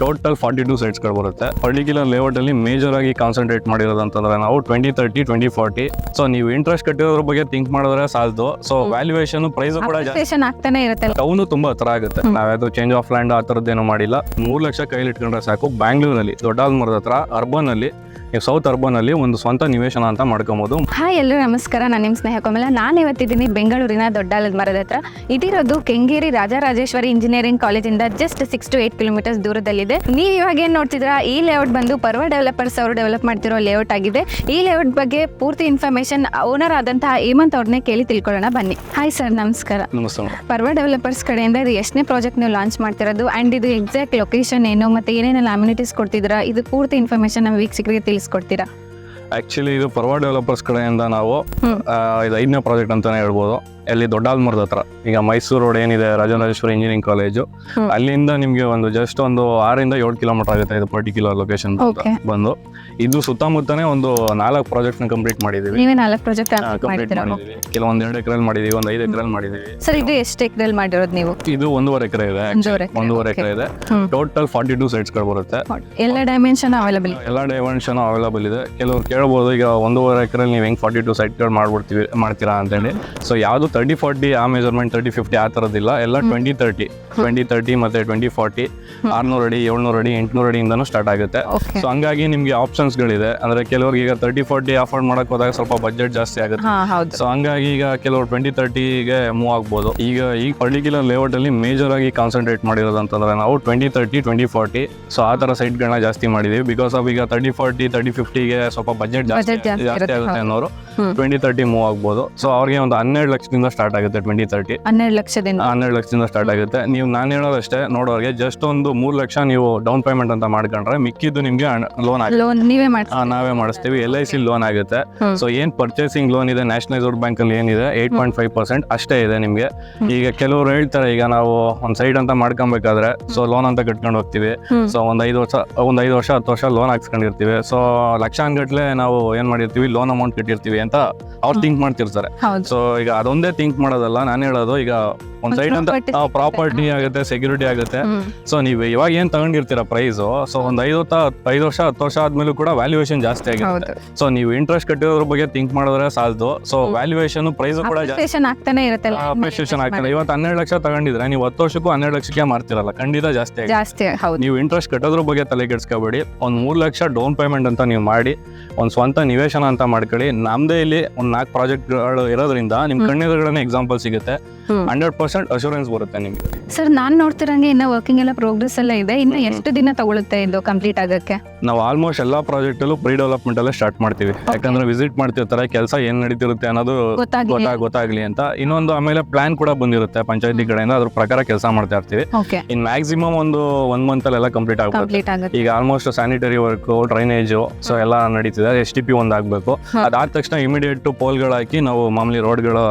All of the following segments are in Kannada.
ಟೋಟಲ್ ಫಾರ್ಟಿ ಟೂ ಸೈಟ್ಸ್ಗಳು ಬರುತ್ತೆ. ಪರ್ಟಿಕ್ಯುಲರ್ ಲೇಔಟ್ ಅಲ್ಲಿ ಮೇಜರ್ ಆಗಿ ಕಾನ್ಸಂಟ್ರೇಟ್ ಮಾಡಿರೋದಂತಂದ್ರೆ ನಾವು twenty thirty twenty forty so ನೀವು ಇಂಟ್ರೆಸ್ಟ್ ಕಟ್ಟಿರೋದ್ರ ಬಗ್ಗೆ ಥಿಂಕ್ ಮಾಡಿದ್ರೆ ಸಾಲದು. ಸೊ ವ್ಯಾಲ್ಯೂಯೇಷನ್ ಪ್ರೈಸ್ ಕೂಡ ಆಗ್ತಾನೆ ಇರುತ್ತೆ ಅವನು ತುಂಬಾ ಹತ್ರ ಆಗುತ್ತೆ. ನಾವ್ಯಾವುದು ಚೇಂಜ್ ಆಫ್ ಲ್ಯಾಂಡ್ ಆ ಥರದ್ದೇನು ಮಾಡಿಲ್ಲ. ಮೂರು ಲಕ್ಷ ಕೈಲಿ ಇಟ್ಕೊಂಡ್ರೆ ಸಾಕು. ಬ್ಯಾಂಗ್ಳೂರಲ್ಲಿ ದೊಡ್ಡಾಲ್ಮರದ ಹತ್ರ ಅರ್ಬನ್ ಅಲ್ಲಿ ನೀವು ಸೌತ್ ಅರ್ಬನ್ ಅಲ್ಲಿ ಒಂದು ಸ್ವಂತ ನಿವೇಶನ ಅಂತ ಮಾಡ್ಕೊಬಹುದು ಹಾಯ್ ಎಲ್ಲರೂ ನಮಸ್ಕಾರ. ನಾನು ನಿಮ್ಮ ಸ್ನೇಹ ಕೋಮಲ. ನಾನು ಇವತ್ತಿದ್ದೀನಿ ಬೆಂಗಳೂರಿನ ದೊಡ್ಡಾಲದ ಮರದ ಹತ್ರ. ಇದಿರೋದು ಕೆಂಗೇರಿ ರಾಜರಾಜೇಶ್ವರಿ ಇಂಜಿನಿಯರಿಂಗ್ ಕಾಲೇಜಿಂದ just six to eight kilometres ದೂರದಲ್ಲಿದೆ ನೀವು ಇವಾಗ ಏನು ನೋಡ್ತಿದ್ರಾ ಈ ಲೇಔಟ್ ಬಂದು ಪರ್ವ ಡೆವಲಪರ್ಸ್ ಅವರು ಡೆವಲಪ್ ಮಾಡ್ತಿರೋ ಲೇಔಟ್ ಆಗಿದೆ. ಈ ಲೇಔಟ್ ಬಗ್ಗೆ ಪೂರ್ತಿ ಇನ್ಫಾರ್ಮೇಶನ್ ಓನರ್ ಆದಂತಹ ಹೇಮಂತ್ ಅವ್ರನ್ನೇ ಕೇಳಿ ತಿಳ್ಕೊಳ್ಳೋಣ. ಬನ್ನಿ. ಹಾಯ್ ಸರ್ ನಮಸ್ಕಾರ. ಪರ್ವ ಡೆವಲಪರ್ಸ್ ಕಡೆಯಿಂದ ಇದು ಎಷ್ಟನೇ ಪ್ರಾಜೆಕ್ಟ್ ನೀವು ಲಾಂಚ್ ಮಾಡ್ತಿರೋದು? ಅಂಡ್ ಇದು ಎಕ್ಸಾಕ್ಟ್ ಲೊಕೇಶನ್ ಏನು? ಮತ್ತೆ ಏನೇನೆಲ್ಲ ಅಮ್ಯುನಿಟೀಸ್ ಕೊಡ್ತಿದ್ದೀರಾ? ಇದು ಪೂರ್ತಿ ಇನ್ಫಾರ್ಮೇಶನ್ ನಮ್ಮ ವೀಕ್ಷಕರಿಗೆ ತಿಳಿಸ್ಕೊಡ್ತೀರಾ? ಆಕ್ಚುಲಿ ಇದು ಪರ್ವ ಡೆವಲಪರ್ಸ್ ಕಡೆಯಿಂದ ನಾವು ಇದು ಐದನೇ ಪ್ರಾಜೆಕ್ಟ್ ಅಂತಾನೆ ಹೇಳ್ಬೋದು. ಅಲ್ಲಿ ದೊಡ್ಡಾಲ್ಮರದ ಹತ್ರ. ಈಗ ಮೈಸೂರು ರೋಡ್ ಏನಿದೆ ರಾಜರಾಜೇಶ್ವರಿ ಇಂಜಿನಿಯರಿಂಗ್ ಕಾಲೇಜು ಅಲ್ಲಿಂದ ನಿಮಗೆ ಒಂದು ಜಸ್ಟ್ ಒಂದು ಆರಿಂದ ಏಳು ಕಿಲೋಮೀಟರ್ ಆಗುತ್ತೆ ಇದು ಪರ್ಟಿಕ್ಯುಲರ್ ಲೊಕೇಶನ್. ಬಂದು. ಇದು ಸುತ್ತಮುತ್ತನೇ ಒಂದು ನಾಲ್ಕು ಪ್ರಾಜೆಕ್ಟ್ನ ಕಂಪ್ಲೀಟ್ ಮಾಡಿದ್ದೀವಿ. ನೀವೇ ನಾಲ್ಕು ಪ್ರಾಜೆಕ್ಟ್ ಕಂಪ್ಲೀಟ್ ಮಾಡಿದೀವಿ ಮಾಡಿದ್ದೀವಿ. ಕೆಲವೊಂದು ಎರಡು ಎಕರೆಲ್ಲಿ ಮಾಡಿದೀವಿ ಒಂದು ಐದು ಎಕರೆಲ್ಲಿ ಮಾಡಿದೀವಿ ಸರ್ ಇದು ಎಷ್ಟು ಎಕರೆಲ್ಲಿ ಮಾಡಿರೋದು ನೀವು? ಇದು ಒಂದೂವರೆ ಎಕರೆ ಇದೆ ಒಂದೂವರೆ ಎಕರೆ. ಎಕರೆ ಇದೆ. ಟೋಟಲ್ ಫಾರ್ಟಿ ಟೂ ಸೈಟ್ಸ್ಗಳು ಬರುತ್ತೆ. ಎಲ್ಲ ಡೈಮೆನ್ಷನ್ ಅವೈಲಬಲ್ ಎಲ್ಲ ಡೈಮೆನ್ಷನ್ ಅವೈಲಬಲ್ ಇದೆ. ಕೆಲವರು ಕೇಳ್ಬೋದು ಈಗ ಒಂದೂವರೆ ಎಕರೆಲ್ಲಿ ನೀವು ಹೆಂಗೆ ಫಾರ್ಟಿ ಟು ಸೈಟ್ಗಳು ಮಾಡ್ಬಿಡ್ತೀವಿ ಮಾಡ್ತೀರಾ ಅಂತೇಳಿ. ಸೊ ಯಾವುದು ತರ್ಟಿ ಫಾರ್ಟಿ ಆ ಮೆಜರ್ಮೆಂಟ್ ತರ್ಟಿ ಫಿಫ್ಟಿ ಆ ಥರದ್ದಿಲ್ಲ ಎಲ್ಲ ಟ್ವೆಂಟಿ ತರ್ಟಿ ಟ್ವೆಂಟಿ ತರ್ಟಿ ಮತ್ತು ಟ್ವೆಂಟಿ ಫಾರ್ಟಿ ಆರ್ನೂರು ಅಡಿ ಏಳ್ನೂರು ಅಡಿ ಎಂಟುನೂರು ಅಡಿಯಿಂದನೂ ಸ್ಟಾರ್ಟ್ ಆಗುತ್ತೆ. ಸೊ ಹಂಗಾಗಿ ನಿಮಗೆ ಆಪ್ಷನ್ಸ್ಗಳಿದೆ ಅಂದರೆ ಕೆಲವ್ರಿಗೆ ಈಗ ತರ್ಟಿ ಫಾರ್ಟಿ ಅಫೋರ್ಡ್ ಮಾಡೋಕೆ ಹೋದಾಗ ಸ್ವಲ್ಪ ಬಜೆಟ್ ಜಾಸ್ತಿ ಆಗುತ್ತೆ. ಸೊ ಹಂಗಾಗಿ ಈಗ ಕೆಲವರು ಟ್ವೆಂಟಿ ತರ್ಟಿಗೆ ಮೂವ್ ಆಗ್ಬೋದು. ಈಗ ಈ ಪರ್ಟಿಕ್ಯುಲರ್ ಲೇಔಟ್ ಅಲ್ಲಿ ಮೇಜರ್ ಆಗಿ ಕಾನ್ಸಂಟ್ರೇಟ್ ಮಾಡಿರೋದು ಅಂತಂದ್ರೆ ನಾವು twenty thirty twenty forty so ಆ ಥರ ಸೈಟ್ಗಳನ್ನ ಜಾಸ್ತಿ ಮಾಡಿದ್ದೀವಿ ಬಿಕಾಸ್ ಆಫ್ ಈಗ ತರ್ಟಿ ಫಾರ್ಟಿ ತರ್ಟಿ ಫಿಫ್ಟಿಗೆ ಸ್ವಲ್ಪ ಬಜೆಟ್ ಜಾಸ್ತಿ ಜಾಸ್ತಿ ಆಗುತ್ತೆ. ಅನ್ನೋರು. ಟ್ವೆಂಟಿ ತರ್ಟಿ ಮೂವ್ ಆಗ್ಬೋದು. ಸೊ ಅವ್ರಿಗೆ ಒಂದು ಹನ್ನೆರಡು ಲಕ್ಷದಿಂದ ಸ್ಟಾರ್ಟ್ ಆಗುತ್ತೆ ಟ್ವೆಂಟಿ ತರ್ಟಿ ಹನ್ನೆರಡು ಲಕ್ಷದಿಂದ. ಹನ್ನೆರಡು ಲಕ್ಷದಿಂದ ಸ್ಟಾರ್ಟ್ ಆಗುತ್ತೆ. ನೀವು ನಾನು ಹೇಳೋದಷ್ಟೇ ನೋಡೋರಿಗೆ ಜಸ್ಟ್ ಒಂದು ಮೂರು ಲಕ್ಷ ನೀವು ಡೌನ್ ಪೇಮೆಂಟ್ ಅಂತ ಮಾಡ್ಕೊಂಡ್ರೆ ಮಿಕ್ಕಿದ್ದು ನಿಮಗೆ ಲೋನ್ ಲೋನ್ ನೀವೇ ನಾವೇ ಮಾಡಿಸ್ತೀವಿ. ಎಲ್ ಐ ಸಿ ಲೋನ್ ಆಗುತ್ತೆ. ಸೊ ಏನ್ ಪರ್ಚೇಸಿಂಗ್ ಲೋನ್ ಇದೆ ನ್ಯಾಷನಲೈಸ್ಡ್ ಬ್ಯಾಂಕ್ ಅಲ್ಲಿ ಏನಿದೆ ಏಟ್ ಪಾಯಿಂಟ್ ಫೈವ್ ಪರ್ಸೆಂಟ್ ಅಷ್ಟೇ ಇದೆ ನಿಮಗೆ. ಈಗ ಕೆಲವರು ಹೇಳ್ತಾರೆ ಈಗ ನಾವು ಒಂದು ಸೈಡ್ ಅಂತ ಮಾಡ್ಕೊಬೇಕಾದ್ರೆ ಸೊ ಲೋನ್ ಅಂತ ಕಟ್ಕೊಂಡು ಹೋಗ್ತೀವಿ. ಸೊ ಒಂದು ಐದು ವರ್ಷ ಒಂದು ಐದು ವರ್ಷ ಹತ್ತು ವರ್ಷ ಲೋನ್ ಹಾಕ್ಸ್ಕೊಂಡಿರ್ತೀವಿ. ಸೊ ಲಕ್ಷಾನ್ಗಟ್ಲೆ ನಾವು ಏನ್ ಮಾಡಿರ್ತೀವಿ ಲೋನ್ ಅಮೌಂಟ್ ಕಟ್ಟಿರ್ತೀವಿ. ಅಂತ ಅವ್ರು ಥಿಂಕ್ ಮಾಡ್ತಿರ್ತಾರೆ. ಸೊ ಈಗ ಅದೊಂದೇ ಥಿಂಕ್ ಮಾಡೋದಲ್ಲ ನಾನು ಹೇಳೋದು ಈಗ ಒಂದು ಸೈಡ್ ಅಂತ ಪ್ರಾಪರ್ಟಿ ಆಗುತ್ತೆ ಸೆಕ್ಯೂರಿಟಿ ಆಗುತ್ತೆ. ಸೊ ನೀವು ಇವಾಗ ಏನ್ ತಗೊಂಡಿರ್ತೀರ ಪ್ರೈಸ್ ಸೊ ಒಂದ್ ಐದು ಐದು ವರ್ಷ ಹತ್ತು ವರ್ಷ ಆದ್ಮೇಲೂ ಕೂಡ ವ್ಯಾಲ್ಯೂಯೇಷನ್ ಜಾಸ್ತಿ ಆಗಿರುತ್ತೆ ಸೊ ನೀವು ಇಂಟ್ರೆಸ್ಟ್ ಕಟ್ಟಿರೋದ್ರ ಬಗ್ಗೆ ಥಿಂಕ್ ಮಾಡಿದ್ರೆ ಸಾಲದು. ಸೊ ವ್ಯಾಲ್ಯೂಯೇಷನ್ ಪ್ರೈಸ್ ಕೂಡ ಜಾಸ್ತಿ. ಅಪ್ರಿಸಿಯೇಷನ್ ಆಗ್ತಾನೆ ಇರುತ್ತೆ ಅಪ್ರಿಷಿಯೇಷನ್ ಆಗ್ತದೆ ಇವತ್ತು ಹನ್ನೆರಡು ಲಕ್ಷ ತಗೊಂಡಿದ್ರೆ ನೀವು ಹತ್ತು ವರ್ಷಕ್ಕೂ ಹನ್ನೆರಡು ಲಕ್ಷಕ್ಕೆ ಮಾರ್ತಿರಲ್ಲ ಖಂಡಿತ ಜಾಸ್ತಿ ಆಗಿದೆ ಜಾಸ್ತಿ ಹೌದು. ನೀವು ಇಂಟ್ರೆಸ್ಟ್ ಕಟ್ಟೋದ್ರ ಬಗ್ಗೆ ತಲೆ ಕೆಡಿಸ್ಕೋಬೇಡಿ. ಒಂದ್ ಮೂರು ಲಕ್ಷ ಡೌನ್ ಪೇಮೆಂಟ್ ಅಂತ ನೀವು ಮಾಡಿ ಒಂದು ಸ್ವಂತ ನಿವೇಶನ ಅಂತ ಮಾಡ್ಕೊಳ್ಳಿ. ನಮ್ದೇ ಇಲ್ಲಿ ಒಂದ್ ನಾಲ್ಕು ಪ್ರಾಜೆಕ್ಟ್ಗಳು ಇರೋದ್ರಿಂದ ನಿಮ್ ಕಣ್ಣೆದುರುಗಡೆ ಎಕ್ಸಾಂಪಲ್ ಸಿಗುತ್ತೆ. ಹಂಡ್ರೆಡ್ ಪರ್ಸೆಂಟ್ ಅಶೂರೆನ್ಸ್ ಬರುತ್ತೆ ನಿಮಗೆ? ಸರ್ ನಾನು ನೋಡ್ತಿರಂಗೆ ಇನ್ನ ವರ್ಕಿಂಗ್ ಎಲ್ಲ ಪ್ರೋಗ್ರೆಸ್ ಎಲ್ಲ ಇದೆ. ಇನ್ನು ಎಷ್ಟು ದಿನ ತಗೊಳುತ್ತೆ ಇದು ಕಂಪ್ಲೀಟ್ ಆಗಕ್ಕೆ? ನಾವು ಆಲ್ಮೋಸ್ಟ್ ಎಲ್ಲ ಪ್ರಾಜೆಕ್ಟಲ್ಲೂ ಪ್ರೀ ಡೆವಲಪ್ಮೆಂಟ್ ಎಲ್ಲ ಸ್ಟಾರ್ಟ್ ಮಾಡ್ತೀವಿ. ಯಾಕಂದ್ರೆ ವಿಸಿಟ್ ಮಾಡ್ತಿರ್ತಾರೆ ಕೆಲಸ ಏನ್ ನಡೀತಿರುತ್ತೆ ಅನ್ನೋದು ಗೊತ್ತಾಗ ಗೊತ್ತಾಗ್ಲಿ ಅಂತ. ಇನ್ನೊಂದು ಆಮೇಲೆ ಪ್ಲಾನ್ ಕೂಡ ಬಂದಿರುತ್ತೆ ಪಂಚಾಯತಿ ಕಡೆಯಿಂದ. ಅದ್ರ ಪ್ರಕಾರ ಕೆಲಸ ಮಾಡ್ತಾ ಇರ್ತೀವಿ. ಇನ್ ಮ್ಯಾಕ್ಸಿಮಮ್ ಒಂದು ಒನ್ ಮಂತ್ ಅಲ್ಲೆಲ್ಲ ಕಂಪ್ಲೀಟ್ ಕಂಪ್ಲೀಟ್ ಆಗುತ್ತೆ. ಈಗ almost sanitary work drainage so ಎಲ್ಲ ನಡೀತಿದೆ. ಎಸ್ ಟಿ ಪಿ ಒಂದ್ ಆಗ್ಬೇಕು. ಅದಾದ ತಕ್ಷಣ ಇಮಿಡಿಯೇಟ್ ಪೋಲ್ಗಳು ಹಾಕಿ ನಾವು ಮಾಮೂಲಿ ರೋಡ್ಗಳು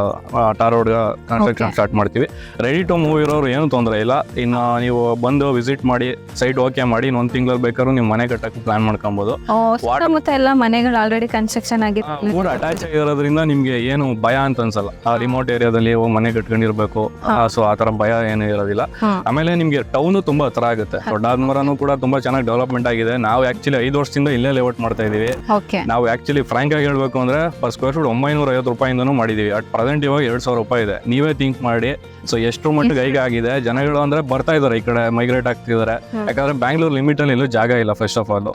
ಟಾರ್ ರೋಡ್ ಕನ್ಸ್ಟ್ರಕ್ಷನ್. ಸ್ಟಾರ್ಟ್ ಮಾಡ್ತೀವಿ. ರೆಡಿ ಟು ಮೂವ್ ಇರೋರು ಏನು ತೊಂದರೆ ಇಲ್ಲ. ಇನ್ನು ನೀವು ಬಂದು ವಿಸಿಟ್ ಮಾಡಿ ಸೈಟ್ ಓಕೆ ಮಾಡಿ ಇನ್ನೊಂದು ಒಂದು ತಿಂಗಳು ಬೇಕಾದ್ರೂ ನೀವು ಮನೆ ಕಟ್ಟಕ್ಕೆ ಪ್ಲಾನ್ ಮಾಡ್ಕೊಬೋದು. ಸುತ್ತಮುತ್ತ ಎಲ್ಲ ಮನೆಗಳು ಆಲ್ರೆಡಿ ಕನ್ಸ್ಟ್ರಕ್ಷನ್ ಆಗಿದೆ ಊರು ಅಟ್ಯಾಚ್ ಆಗಿರೋದ್ರಿಂದ ನಿಮಗೆ ಏನು ಭಯ ಅಂತ ಅನ್ಸಲ್ಲ. ಆ ರಿಮೋಟ್ ಏರಿಯಾದಲ್ಲಿ ಹೋಗಿ ಮನೆ ಕಟ್ಕೊಂಡಿರ್ಬೇಕು. ಸೊ ಆ ತರ ಭಯ ಏನು ಇರೋದಿಲ್ಲ. ಆಮೇಲೆ ನಿಮಗೆ ಟೌನು ತುಂಬಾ ಹತ್ರ ಆಗುತ್ತೆ. ದೊಡ್ಡಾದ್ಮರನು ಕೂಡ ತುಂಬಾ ಚೆನ್ನಾಗಿ ಡೆವಲಪ್ಮೆಂಟ್ ಆಗಿದೆ. ನಾವು ಆಕ್ಚುಲಿ ಐದು ವರ್ಷದಿಂದ ಇಲ್ಲೇ ಲೇಔಟ್ ಮಾಡ್ತಾ ಇದೀವಿ ನಾವು ಆಕ್ಚುಲಿ ಫ್ರಾಂಕ್ ಆಗಿ ಹೇಳ್ಬೇಕು ಅಂದ್ರೆ ಫಸ್ಟ್ ಸ್ಕ್ವೇರ್ ಫೀಟ್ ಒಂಬೈನೂರ ಐವತ್ತು ರೂಪಾಯಿಂದನೂ ಮಾಡಿದೀವಿ. ಅಟ್ ಪ್ರೆಸೆಂಟ್ ಇವಾಗ ಎರಡ್ ಸಾವಿರ ರೂಪಾಯಿ ಇದೆ. ನೀವೇ ಥಿಂಕ್ ಮಾಡಿ ಸೊ ಎಷ್ಟು ಮಟ್ಟಿಗೆ ಈಗ ಆಗಿದೆ ಜನಗಳು ಅಂದ್ರೆ ಬರ್ತಾ ಇದಾರೆ ಈ ಕಡೆ ಮೈಗ್ರೇಟ್ ಆಗ್ತಿದ್ದಾರೆ. ಯಾಕಂದ್ರೆ ಬ್ಯಾಂಗ್ಳೂರ್ ಲಿಮಿಟ್ ಅಲ್ಲಿ ಎಲ್ಲೂ ಜಾಗ ಇಲ್ಲ ಫಸ್ಟ್ ಆಫ್ ಆಲ್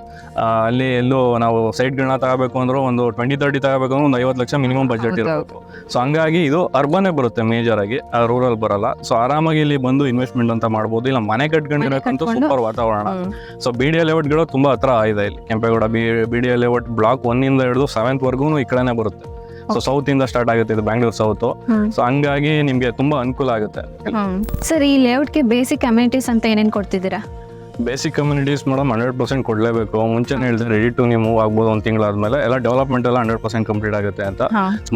ಅಲ್ಲಿ ಎಲ್ಲೂ ನಾವು ಸೈಟ್ಗಳನ್ನ ತಗೋಬೇಕು ಅಂದ್ರೆ ಒಂದು ಟ್ವೆಂಟಿ ತರ್ಟಿ ತಗೋಬೇಕು ಅಂದ್ರೆ ಒಂದು ಐವತ್ತು ಲಕ್ಷ ಮಿನಿಮಮ್ ಬಜೆಟ್ ಇರಬೇಕು. ಸೊ ಹಂಗಾಗಿ ಇದು ಅರ್ಬನೇ ಬರುತ್ತೆ ಮೇಜರ್ ಆಗಿ ರೂರಲ್ ಬರಲ್ಲ. ಸೊ ಆರಾಮಾಗಿ ಇಲ್ಲಿ ಬಂದು ಇನ್ವೆಸ್ಟ್ಮೆಂಟ್ ಅಂತ ಮಾಡ್ಬೋದು. ಇಲ್ಲ ಮನೆ ಕಟ್ಕೊಂಡಿರೋಕ್ಕಂತೂ ಕಟ್ಕೊಂಡು- ಸೂಪರ್ ವಾತಾವರಣ. ಸೊ ಬಿ ಡಿ ಎ ಲೇಔಟ್ಗಳು ತುಂಬಾ ಹತ್ರ ಇದೆ ಇಲ್ಲಿ. Kempegowda B B D A layout block ಒನ್ನಿಂದ ಹಿಡಿದು ಸೆವೆಂತ್ ವರ್ಗು ಈ ಕಡೆನೇ ಬರುತ್ತೆ. ಸೊ ಸೌತ್ ಇಂದ ಸ್ಟಾರ್ಟ್ ಆಗುತ್ತೆ ಇದು ಬ್ಯಾಂಗ್ಳೂರ್ ಸೌತ್ ಸೊ ಹಂಗಾಗಿ ನಿಮ್ಗೆ ತುಂಬಾ ಅನುಕೂಲ ಆಗುತ್ತೆ. ಸರ್ ಈ ಲೇಔಟ್ಗೆ ಬೇಸಿಕ್ ಅಮ್ಯುನಿಟೀಸ್ ಅಂತ ಏನೇನು ಕೊಡ್ತಿದ್ದೀರಾ? Basic communities madam hundred percent ಕೊಡಲೇಬೇಕು. ಮುಂಚೆನೇ ಹೇಳಿದ್ರೆ ರೆಡಿ ಟು ನೀವು ಮೂವ್ ಆಗ್ಬೋದು ಒಂದು ತಿಂಗಳಾದ್ಮೇಲೆ. ಎಲ್ಲ ಡೆವಲಪ್ಮೆಂಟ್ ಎಲ್ಲ ಹಂಡ್ರೆಡ್ ಪರ್ಸೆಂಟ್ ಕಂಪ್ಲೀಟ್ ಆಗುತ್ತೆ ಅಂತ.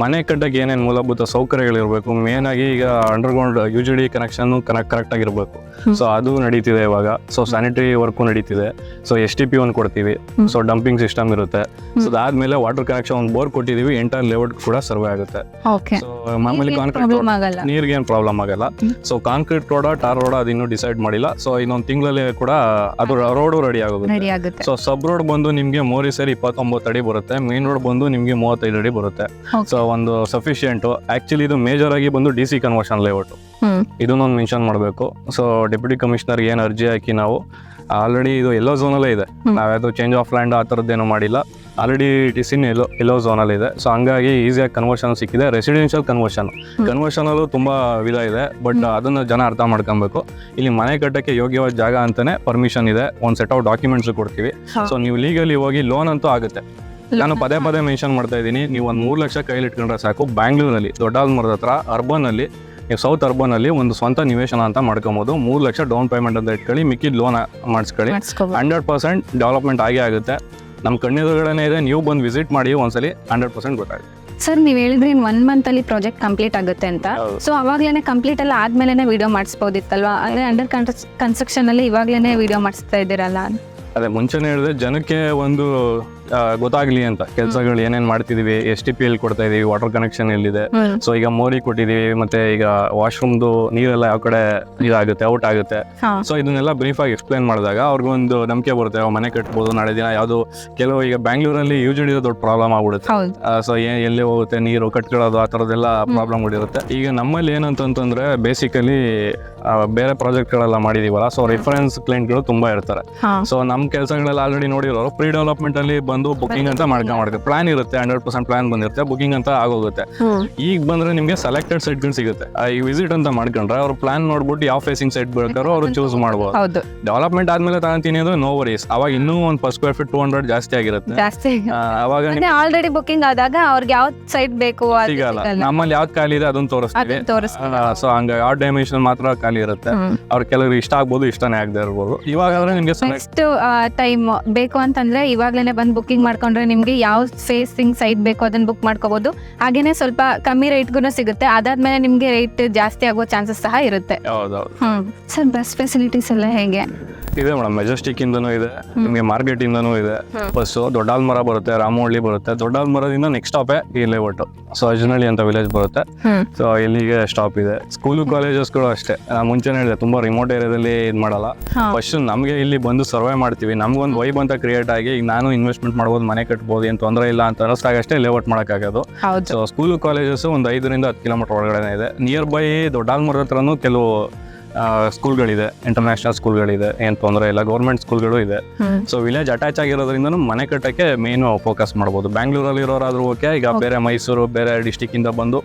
ಮನೆ ಕಟ್ಟಕ್ಕೆ ಏನೇನು ಮೂಲಭೂತ ಸೌಕರ್ಯಗಳಿರಬೇಕು ಮೇನ್ ಆಗಿ ಈಗ underground U G D connection connect correct ಆಗಿರಬೇಕು. ಸೊ ಅದು ನಡೀತಿದೆ ಇವಾಗ. ಸೊ ಸ್ಯಾನಿಟರಿ ವರ್ಕು ನಡೀತಿದೆ. ಸೊ ಎಸ್ ಟಿ ಪಿ ಒಂದು ಕೊಡ್ತೀವಿ. ಸೊ ಡಂಪಿಂಗ್ ಸಿಸ್ಟಮ್ ಇರುತ್ತೆ. ಸೊ ಅದಾದ್ಮೇಲೆ ವಾಟರ್ ಕನೆಕ್ಷನ್ ಒಂದು ಬೋರ್ ಕೊಟ್ಟಿದ್ದೀವಿ ಎಂಟರ್ ಲೇಔಟ್ ಕೂಡ ಸರ್ವೆ ಆಗುತ್ತೆ. ಸೊ ಮಾಮೂಲಿ ಕಾಂಕ್ರೀಟ್ ನೀರಿಗೆ ಏನು ಪ್ರಾಬ್ಲಮ್ ಆಗಲ್ಲ. So concrete road tar road ಅದು ಇನ್ನೂ ಡಿಸೈಡ್ ಮಾಡಿಲ್ಲ. ಸೊ ಇನ್ನೊಂದು ತಿಂಗಳಲ್ಲಿ ಕೂಡ ಅದು ರೋಡು ರೆಡಿ ರೆಡಿ ಆಗುತ್ತೆ. ಸೊ ಸಬ್ ರೋಡ್ ಬಂದು ನಿಮಗೆ ಮೋರಿ ಸೇರಿ ಇಪ್ಪತ್ತೊಂಬತ್ತು ಅಡಿ ಬರುತ್ತೆ. ಮೇನ್ ರೋಡ್ ಬಂದು ನಿಮಗೆ ಮೂವತ್ತೈದು ಅಡಿ ಬರುತ್ತೆ. ಸೊ ಒಂದು ಸಫಿಷಿಯೆಂಟು ಆಕ್ಚುಲಿ ಇದು ಮೇಜರ್ ಆಗಿ ಬಂದು ಡಿ ಸಿ ಕನ್ವರ್ಷನ್ ಲೇಔಟ್ ಇದನ್ನೊಂದು ಮೆನ್ಷನ್ ಮಾಡಬೇಕು. ಸೊ ಡೆಪ್ಯೂಟಿ ಕಮಿಷನರ್ ಏನು ಅರ್ಜಿ ಹಾಕಿ ನಾವು ಆಲ್ರೆಡಿ ಇದು ಎಲ್ಲೋ ಝೋನಲ್ಲೇ ಇದೆ. ನಾವ್ಯಾವುದು ಚೇಂಜ್ ಆಫ್ ಲ್ಯಾಂಡ್ ಆ ಥರದ್ದೇನು ಮಾಡಿಲ್ಲ. ಆಲ್ರೆಡಿ ಡಿಸಿನ್ ಎಲ್ಲೋ ಎಲ್ಲೋ ಝೋನಲ್ಲಿ ಇದೆ. ಸೊ ಹಂಗಾಗಿ ಈಸಿಯಾಗಿ ಕನ್ವರ್ಷನ್ ಸಿಕ್ಕಿದೆ. ರೆಸಿಡೆನ್ಷಿಯಲ್ ಕನ್ವರ್ಷನ್ ಕನ್ವರ್ಷನಲ್ಲೂ ತುಂಬ ವಿಧ ಇದೆ ಬಟ್ ಅದನ್ನು ಜನ ಅರ್ಥ ಮಾಡ್ಕೊಬೇಕು. ಇಲ್ಲಿ ಮನೆ ಕಟ್ಟಕ್ಕೆ ಯೋಗ್ಯವಾದ ಜಾಗ ಅಂತಾನೆ ಪರ್ಮಿಷನ್ ಇದೆ. ಒಂದು ಸೆಟ್ ಆಫ್ ಡಾಕ್ಯುಮೆಂಟ್ಸ್ ಕೊಡ್ತೀವಿ. ಸೊ ನೀವು ಲೀಗಲಿ ಹೋಗಿ ಲೋನ್ ಅಂತೂ ಆಗುತ್ತೆ. ನಾನು ಪದೇ ಪದೇ ಮೆನ್ಷನ್ ಮಾಡ್ತಾ ಇದ್ದೀನಿ. ನೀವು ಒಂದು ಮೂರು ಲಕ್ಷ ಕೈಲಿ ಇಟ್ಕೊಂಡ್ರೆ ಸಾಕು. ಬ್ಯಾಂಗ್ಳೂರಲ್ಲಿ ದೊಡ್ಡಾಲ್ಮರದ ಹತ್ರ ಅರ್ಬನಲ್ಲಿ ನೀವು ಸೌತ್ ಅರ್ಬನಲ್ಲಿ ಒಂದು ಸ್ವಂತ ನಿವೇಶನ ಅಂತ ಮಾಡ್ಕೊಬೋದು. ಮೂರು ಲಕ್ಷ ಡೌನ್ ಪೇಮೆಂಟ್ ಅಂತ ಇಟ್ಕೊಳ್ಳಿ ಮಿಕ್ಕಿದ ಲೋನ್ ಮಾಡಿಸ್ಕೊಳ್ಳಿ. ಹಂಡ್ರೆಡ್ ಪರ್ಸೆಂಟ್ ಡೆವಲಪ್ಮೆಂಟ್ ಆಗೇ ಆಗುತ್ತೆ. ನಮ್ಮ ಕಣ್ಣೆದುರುಗಡೆನೇ ಇದೆ. ನೀವು ಬಂದು ವಿಸಿಟ್ ಮಾಡಿ ಒಂದ್ಸಲಿ ಹಂಡ್ರೆಡ್ ಪರ್ಸೆಂಟ್ ಗೊತ್ತಾಗುತ್ತೆ ಸರ್ ನೀವು ಹೇಳಿದ್ರೆ ಇನ್ ಒನ್ ಮಂತ್ ಅಲ್ಲಿ ಪ್ರಾಜೆಕ್ಟ್ ಕಂಪ್ಲೀಟ್ ಆಗುತ್ತೆ ಅಂತ. ಸೊ ಅವಾಗ್ಲೇನೆ ಕಂಪ್ಲೀಟ್ ಎಲ್ಲ ಆದ್ಮೇಲೆ ವಿಡಿಯೋ ಮಾಡಿಸ್ಬೋದಿತ್ತಲ್ವಾ? ಅಂದ್ರೆ ಅಂಡರ್ ಕನ್ಸ್ಟ್ರಕ್ಷನ್ ಅಲ್ಲಿ ಇವಾಗ್ಲೇನೆ ವಿಡಿಯೋ ಮಾಡಿಸ್ತಾ ಇದ್ದೀರಲ್ಲ ಅದೇ ಮುಂಚೆನೇ ಹೇಳಿದ್ರೆ ಜನಕ್ಕೆ ಒಂದು ಗೊತ್ತಾಗ್ಲಿ ಅಂತ. ಕೆಲಸಗಳು ಏನೇನ್ ಮಾಡ್ತಿದೀವಿ ಎಸ್ ಟಿ ಪಿ ಎಲ್ಲಿ ಕೊಡ್ತಾ ಇದೀವಿ ವಾಟರ್ ಕನೆಕ್ಷನ್ ಎಲ್ಲಿದೆ ಸೊ ಈಗ ಮೋರಿ ಕೊಟ್ಟಿದೀವಿ ಮತ್ತೆ ಈಗ ವಾಶ್ರೂಮ್ದು ನೀರೆಲ್ಲ ಯಾವ ಕಡೆ ಇದಾಗುತ್ತೆ ಔಟ್ ಆಗುತ್ತೆ. ಸೊ ಇದನ್ನೆಲ್ಲ ಬ್ರೀಫ್ ಆಗಿ ಎಕ್ಸ್ಪ್ಲೈನ್ ಮಾಡಿದಾಗ ಅವ್ರಿಗೊಂದು ನಂಬಿಕೆ ಬರುತ್ತೆ ಮನೆ ಕಟ್ಬೋದು ನಾಳೆ ದಿನ ಯಾವುದು ಕೆಲವು ಈಗ ಬ್ಯಾಂಗ್ಳೂರಲ್ಲಿ ಯೂಜಡಿ ದೊಡ್ಡ ಪ್ರಾಬ್ಲಮ್ ಆಗ್ಬಿಡುತ್ತೆ. ಸೊ ಎಲ್ಲಿ ಹೋಗುತ್ತೆ ನೀರು ಕಟ್ಕೊಳ್ಳೋದು ಆ ಥರದ್ದೆಲ್ಲ ಪ್ರಾಬ್ಲಮ್ಗಳಿರುತ್ತೆ ಈಗ ನಮ್ಮಲ್ಲಿ ಏನಂತಂತಂದ್ರೆ ಬೇಸಿಕಲಿ ಬೇರೆ ಪ್ರಾಜೆಕ್ಟ್ಗಳೆಲ್ಲ ಮಾಡಿದೀವಲ್ಲ ಸೊ ರೆಫರೆನ್ಸ್ ಕ್ಲೈಂಟ್ಗಳು ತುಂಬಾ ಇರ್ತಾರೆ. ಸೊ ನಮ್ಮ ಕೆಲಸಗಳೆಲ್ಲ ಆಲ್ರೆಡಿ ನೋಡಿರೋರು ಪ್ರೀ ಡೆವಲಪ್ಮೆಂಟ್ ಅಲ್ಲಿ ಬಂದು ಬುಕಿಂಗ್ ಅಂತ ಮಾಡ್ಕೊಂಡು ಮಾಡ್ತಾರೆ ಪ್ಲಾನ್ ಇರುತ್ತೆ ಹಂಡ್ರೆಡ್ ಪರ್ಸೆಂಟ್ ಪ್ಲಾನ್ ಬಂದಿರುತ್ತೆ ಬುಕಿಂಗ್ ಅಂತ ಆಗೋಗುತ್ತೆ. ಈಗ ಬಂದ್ರೆ ನಿಮಗೆ ಸೆಲೆಕ್ಟೆಡ್ ಸೆಟ್ಗಳು ಸಿಗುತ್ತೆ. ಈ ವಿಸಿಟ್ ಅಂತ ಮಾಡ್ಕೊಂಡ್ರೆ ಅವ್ರ ಪ್ಲಾನ್ ನೋಡ್ಬಿಟ್ಟು ಯಾವ ಫೇಸಿಂಗ್ ಸೈಟ್ ಬೇಕಾದ್ರೂ ಅವ್ರು ಚೂಸ್ ಮಾಡ್ಬೋದು. ಹೌದು ಡೆವಲಪ್ಮೆಂಟ್ ಆದ್ಮೇಲೆ ತಗೊಂತೀನಿ ಅಂದ್ರೆ ನೋ ವರೀಸ್ ಅವಾಗ ಇನ್ನೂ ಒಂದು first square feet two hundred ಜಾಸ್ತಿ ಆಗಿರುತ್ತೆ. ಅವಾಗ ಆಲ್ರೆಡಿ ಬುಕಿಂಗ್ ಆದಾಗ ಅವ್ರಿಗೆ ಯಾವ ಸೈಟ್ ಬೇಕು ಸಿಗಲ್ಲ. ನಮ್ಮಲ್ಲಿ ಯಾವ್ದು ಖಾಲಿ ಇದೆ ಅದನ್ನ ತೋರಿಸ್ತೀವಿ. ಸೊ ಹಂಗ ಯಾವ ಡೈಮೆನ್ಷನ್ ಮಾತ್ರ ಖಾಲಿ ಇರುತ್ತೆ. ಅವ್ರ ಕೆಲವ್ರಿಗೆ ಇಷ್ಟ ಆಗ್ಬೋದು ಇಷ್ಟನೇ ಆಗದೆ ಇರ್ಬೋದು. ಇವಾಗ ನಿಮಗೆ ನೆಕ್ಸ್ಟ್ ಟೈಮ್ ಬೇಕು ಅಂತಂದ್ರೆ ಇವಾಗ್ಲೇನೆ ಬಂದು ಬುಕಿಂಗ್ ಮಾಡ್ಕೊಂಡ್ರೆ ನಿಮಗೆ ಯಾವ ಫೇಸಿಂಗ್ ಸೈಟ್ ಬೇಕೋ ಅದನ್ನ ಬುಕ್ ಮಾಡ್ಕೋಬಹುದು ಹಾಗೇನೆ ಸ್ವಲ್ಪ ಕಮ್ಮಿ ರೇಟ್ಗೂ ಸಿಗುತ್ತೆ. ಅದಾದ್ಮೇಲೆ ನಿಮಗೆ ರೇಟ್ ಜಾಸ್ತಿ ಆಗೋ ಚಾನ್ಸಸ್ ಸಹ ಇರುತ್ತೆ. ಹೌದೌದು. ಹ್ಮ್. ಸರ್ ಬಸ್ ಫೆಸಿಲಿಟೀಸ್ ಎಲ್ಲ ಹೇಗೆ? ಇದೆ ಮೇಡಮ್. ಮೆಜೆಸ್ಟಿಕ್ ಇಂದನೂ ಇದೆ ನಿಮಗೆ ಮಾರ್ಕೆಟ್ ಇಂದನೂ ಇದೆ. ಬಸ್ಸು ದೊಡ್ಡಾಲ್ ಮರ ಬರುತ್ತೆ ರಾಮೋಳಿ ಬರುತ್ತೆ. ದೊಡ್ಡಾಲ್ ಮರದಿಂದ ನೆಕ್ಸ್ಟ್ ಸ್ಟಾಪೇ ಈ ಲೇಔಟ್ ಸೊ ಅಜನಹಳ್ಳಿ ಅಂತ ವಿಲೇಜ್ ಬರುತ್ತೆ. ಸೊ ಇಲ್ಲಿಗೆ ಸ್ಟಾಪ್ ಇದೆ. ಸ್ಕೂಲು ಕಾಲೇಜಸ್ಗಳು ಅಷ್ಟೇ. ನಾನು ಮುಂಚೆನೇ ಹೇಳಿದೆ ತುಂಬಾ ರಿಮೋಟ್ ಏರಿಯಾದಲ್ಲಿ ಇದು ಮಾಡಲ್ಲ. ಫಸ್ಟ್ ನಮಗೆ ಇಲ್ಲಿ ಬಂದು ಸರ್ವೆ ಮಾಡ್ತೀವಿ. ನಮ್ಗೊಂದು ವೈಬ್ ಅಂತ ಕ್ರಿಯೇಟ್ ಆಗಿ ಈಗ ನಾನು ಇನ್ವೆಸ್ಟ್ಮೆಂಟ್ ಮಾಡ್ಬೋದು ಮನೆ ಕಟ್ಬೋದು ಏನು ತೊಂದರೆ ಇಲ್ಲ ಅಂತ ಅನ್ನಿಸ್ದಾಗಷ್ಟೇ ಲೇಔಟ್ ಮಾಡೋಕ್ಕಾಗೋದು. ಸೊ ಸ್ಕೂಲು ಕಾಲೇಜಸ್ ಒಂದು ಐದರಿಂದ ಹತ್ತು ಕಿಲೋಮೀಟರ್ ಒಳಗಡೆ ಇದೆ. ನಿಯರ್ ಬೈ ದೊಡ್ಡಾಲ್ಮರ ಹತ್ರನೂ ಕೆಲವು ಸ್ಕೂಲ್ಗಳಿದೆ ಇಂಟರ್ನ್ಯಾಷನಲ್ ಸ್ಕೂಲ್ಗಳಿದೆ ಏನು ತೊಂದರೆ ಇಲ್ಲ ಗೌರ್ಮೆಂಟ್ ಸ್ಕೂಲ್ಗಳು ಇದೆ. ಸೊ ವಿಲೇಜ್ ಅಟ್ಯಾಚ್ ಆಗಿರೋದ್ರಿಂದ ಮನೆ ಕಟ್ಟಕ್ಕೆ ಮೇನು ಫೋಕಸ್ ಮಾಡ್ಬೋದು. ಬ್ಯಾಂಗ್ಳೂರಲ್ಲಿ ಇರೋರಾದ್ರೂ ಓಕೆ ಈಗ ಬೇರೆ ಮೈಸೂರು ಬೇರೆ ಡಿಸ್ಟಿಕ್ಕಿಂದ ಬಂದು.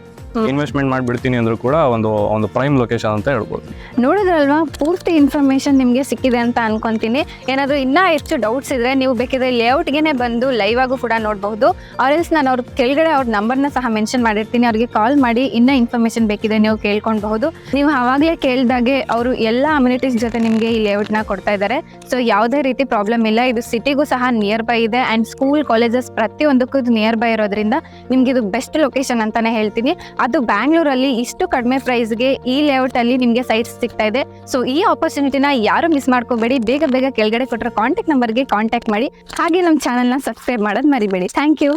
ಇನ್ವೆಸ್ಟ್ಮೆಂಟ್ ಮಾಡಿಬಿಡ್ತೀನಿ ಅಂದ್ರೂ ಕೂಡ ಒಂದು ಒಂದು ಪ್ರೈಮ್ ಲೊಕೇಶನ್ ಅಂತ ಹೇಳ್ಬೋದು. ನೋಡಿದ್ರಲ್ವಾ? ಪೂರ್ತಿ ಇನ್ಫಾರ್ಮೇಶನ್ ನಿಮಗೆ ಸಿಕ್ಕಿದೆ ಅಂತ ಅನ್ಕೊಂತೀನಿ. ಏನಾದರೂ ಇನ್ನೂ ಹೆಚ್ಚು ಡೌಟ್ಸ್ ಇದ್ರೆ ನೀವು ಬೇಕಿದ್ರೆ ಲೇಔಟ್ಗೆ ಬಂದು ಲೈವ್ ಆಗು ಕೂಡ ನೋಡಬಹುದು. ಆರ್ಎಲ್ಸ್ ನಾನು ಅವ್ರ ಕೆಳಗಡೆ ಅವ್ರ ನಂಬರ್ನ ಸಹ ಮೆನ್ಷನ್ ಮಾಡಿರ್ತೀನಿ. ಅವ್ರಿಗೆ ಕಾಲ್ ಮಾಡಿ ಇನ್ನೂ ಇನ್ಫಾರ್ಮೇಶನ್ ಬೇಕಿದ್ರೆ ನೀವು ಕೇಳ್ಕೊಳ್ಬಹುದು. ನೀವು ಆವಾಗಲೇ ಕೇಳಿದಾಗೆ ಅವರು ಎಲ್ಲ ಅಮ್ಯುನಿಟೀಸ್ ಜೊತೆ ನಿಮಗೆ ಈ ಲೇಔಟ್ನ ಕೊಡ್ತಾ ಇದ್ದಾರೆ ಸೊ ಯಾವುದೇ ರೀತಿ ಪ್ರಾಬ್ಲಮ್ ಇಲ್ಲ. ಇದು ಸಿಟಿಗೂ ಸಹ ನಿಯರ್ ಬೈ ಇದೆ ಆ್ಯಂಡ್ ಸ್ಕೂಲ್ ಕಾಲೇಜಸ್ ಪ್ರತಿಯೊಂದಕ್ಕೂ ಇದು ನಿಯರ್ ಬೈ ಇರೋದ್ರಿಂದ ನಿಮ್ಗೆ ಇದು ಬೆಸ್ಟ್ ಲೊಕೇಶನ್ ಅಂತಾನೆ ಹೇಳ್ತೀನಿ. ಅದು ಬ್ಯಾಂಗ್ಳೂರಲ್ಲಿ ಇಷ್ಟು ಕಡಿಮೆ ಪ್ರೈಸ್ಗೆ ಈ ಲೇಔಟ್ ಅಲ್ಲಿ ನಿಮಗೆ ಸೈಟ್ಸ್ ಸಿಗ್ತಾ ಇದೆ. ಸೊ ಈ ಆಪರ್ಚುನಿಟಿನ ಯಾರು ಮಿಸ್ ಮಾಡ್ಕೋಬೇಡಿ, ಬೇಗ ಬೇಗ ಕೆಳಗಡೆ ಕೊಟ್ಟಿರೋ ಕಾಂಟ್ಯಾಕ್ಟ್ ನಂಬರ್ಗೆ ಕಾಂಟ್ಯಾಕ್ಟ್ ಮಾಡಿ. ಹಾಗೆ ನಮ್ಮ ಚಾನಲ್ನ ಸಬ್ಸ್ಕ್ರೈಬ್ ಮಾಡೋದು ಮರಿಬೇಡಿ. Thank you